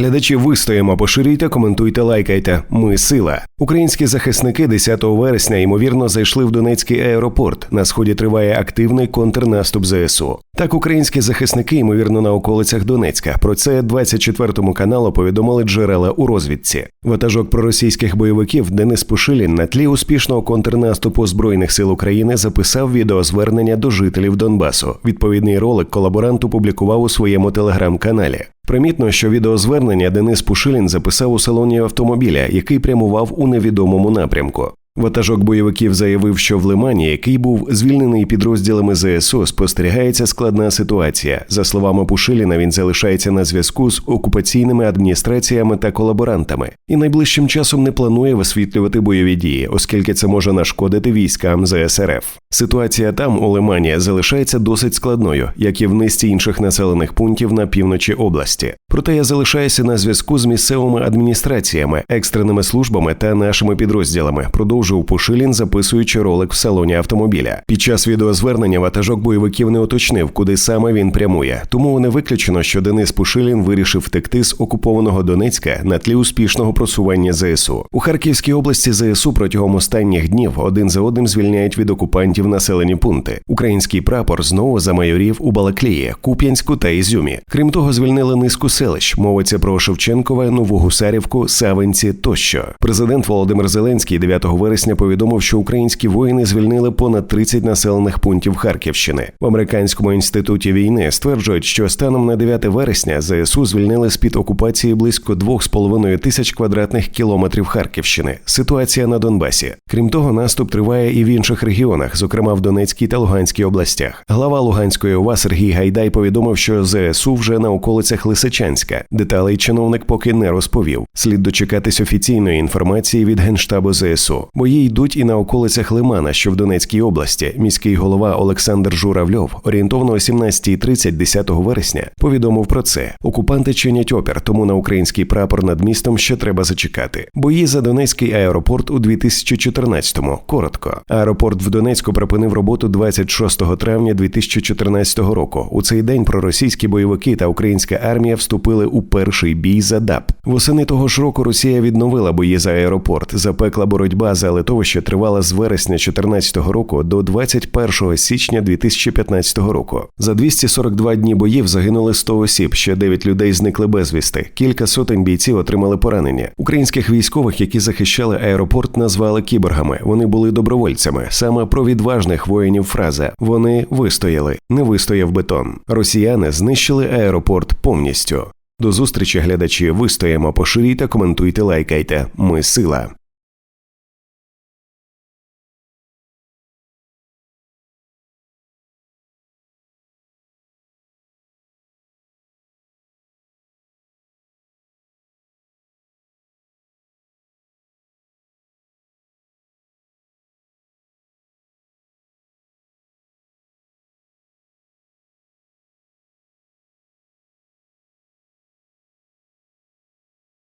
Глядачі вистоїмо, поширюйте, коментуйте, лайкайте. Ми сила. Українські захисники 10 вересня ймовірно зайшли в Донецький аеропорт. На сході триває активний контрнаступ ЗСУ. Так, українські захисники, ймовірно, на околицях Донецька. Про це 24 каналу повідомили джерела у розвідці. Ватажок проросійських бойовиків Денис Пушилін на тлі успішного контрнаступу збройних сил України записав відеозвернення до жителів Донбасу. Відповідний ролик колаборант опублікував у своєму телеграм-каналі. Примітно, що відеозвернення Денис Пушилін записав у салоні автомобіля, який прямував у невідомому напрямку. Ватажок бойовиків заявив, що в Лимані, який був звільнений підрозділами ЗСУ, спостерігається складна ситуація. За словами Пушиліна, він залишається на зв'язку з окупаційними адміністраціями та колаборантами, і найближчим часом не планує висвітлювати бойові дії, оскільки це може нашкодити військам ЗСРФ. Ситуація там у Лимані залишається досить складною, як і в низці інших населених пунктів на півночі області. Проте я залишаюся на зв'язку з місцевими адміністраціями, екстреними службами та нашими підрозділами. Продовжив Пушилін, записуючи ролик в салоні автомобіля. Під час відеозвернення ватажок бойовиків не уточнив, куди саме він прямує. Тому не виключено, що Денис Пушилін вирішив втекти з окупованого Донецька на тлі успішного просування ЗСУ. У Харківській області ЗСУ протягом останніх днів один за одним звільняють від окупантів населені пункти. Український прапор знову замайорів у Балаклії, Куп'янську та Ізюмі. Крім того, звільнили низку селищ. Мовиться про Шевченкове, Нову Гусарівку, Савинці тощо. Президент Володимир Зеленський 9 вересня повідомив, що українські воїни звільнили понад 30 населених пунктів Харківщини. В американському інституті війни стверджують, що станом на 9 вересня ЗСУ звільнили з під окупації близько 2,5 тисяч квадратних кілометрів Харківщини. Ситуація на Донбасі. Крім того, наступ триває і в інших регіонах, зокрема в Донецькій та Луганській областях. Глава Луганської ОВА Сергій Гайдай повідомив, що ЗСУ вже на околицях Лисичанська. Деталей чиновник поки не розповів. Слід дочекатись офіційної інформації від генштабу ЗСУ. Бої йдуть і на околицях Лимана, що в Донецькій області. Міський голова Олександр Журавльов орієнтовно о 17.30 10 вересня повідомив про це. Окупанти чинять опір, тому на український прапор над містом ще треба зачекати. Бої за Донецький аеропорт у 2014-му. Коротко. Аеропорт в Донецьку припинив роботу 26 травня 2014 року. У цей день проросійські бойовики та українська армія вступили у перший бій за ДАП. Восени того ж року Росія відновила бої за аеропорт. Запекла боротьба за литовище тривала з вересня 2014 року до 21 січня 2015 року. За 242 дні боїв загинули 100 осіб. Ще 9 людей зникли безвісти. Кілька сотень бійців отримали поранення. Українських військових, які захищали аеропорт, назвали кіборгами. Вони були добровольцями. Саме про відважних воїнів фраза вони вистояли, не вистояв бетон. Росіяни знищили аеропорт повністю. До зустрічі, глядачі. Вистоїмо, поширюйте, коментуйте, лайкайте. Ми сила.